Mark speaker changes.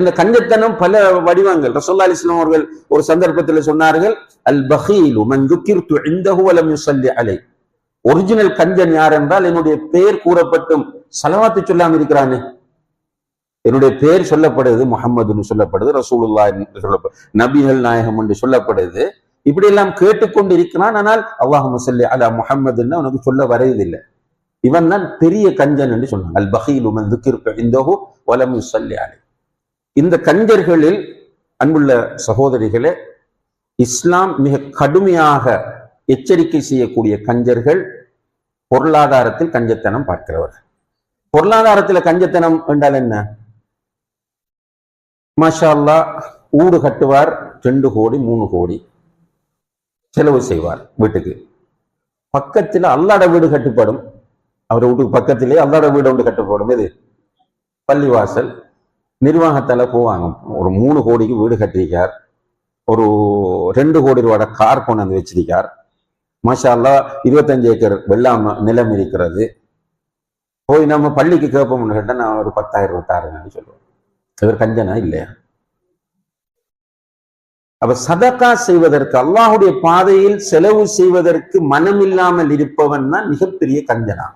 Speaker 1: இந்த கஞ்சத்தனம் பல வடிவங்கள். ரசோல்லா அலிஸ்லாம் அவர்கள் ஒரு சந்தர்ப்பத்தில் சொன்னார்கள் அல் பஹீலு மன் துக்கிர்து இந்தஹு வலம் அலை ஒரிஜினல் கஞ்சன் யார் என்றால் என்னுடைய பெயர் கூறப்பட்டும் சலவாத்து சொல்லாம இருக்கிறானே. என்னுடைய பெயர் சொல்லப்படுது முகமதுன்னு சொல்லப்படுது ரசூலுல்லா என்று சொல்லப்படுது நபிகள் நாயகம் என்று சொல்லப்படுது. இப்படி எல்லாம் கேட்டுக்கொண்டு இருக்கிறான் ஆனால் அல்லாஹ் முசல்லி அலா முகமதுன்னு அவனுக்கு சொல்ல வரையதில்லை இவன் தான் பெரிய கஞ்சன் என்று சொன்னான். அல் பஹீலு மன் துக்கிர்து இந்தஹு வலம் யுஸல்லி அலை இந்த கஞ்சர்களில் அன்புள்ள சகோதரிகளே இஸ்லாம் மிக கடுமையாக எச்சரிக்கை செய்யக்கூடிய கஞ்சர்கள் பொருளாதாரத்தில் கஞ்சத்தனம் பார்க்கிறவர்கள். பொருளாதாரத்தில் கஞ்சத்தனம் என்றால் என்ன? மஷால்லா ஊடு கட்டுவார் ரெண்டு கோடி மூணு கோடி செலவு செய்வார் வீட்டுக்கு. பக்கத்துல அல்லாட வீடு கட்டுப்படும். அவர் வீட்டுக்கு பக்கத்திலே அல்லாட வீடு ஒன்று கட்டுப்படும். இது பள்ளிவாசல். நிர்வாகத்தால போவாங்க. ஒரு மூணு கோடிக்கு வீடு கட்டியிருக்கார். ஒரு ரெண்டு கோடி ரூபாயோட கார் கொண்டு வந்து வச்சிருக்கார். மாஷா இருபத்தஞ்சு ஏக்கர் வெள்ளாம நிலம் இருக்கிறது. போய் நம்ம பள்ளிக்கு கேட்போம்னு கேட்டால் நான் ஒரு பத்தாயிரம் ரூபாய் தாருங்கன்னு சொல்லுவேன் இவர் கஞ்சனா இல்லையா? அப்ப சதக்கா செய்வதற்கு அல்லாஹுடைய பாதையில் செலவு செய்வதற்கு மனம் இல்லாமல் இருப்பவன் தான் மிகப்பெரிய கஞ்சனா.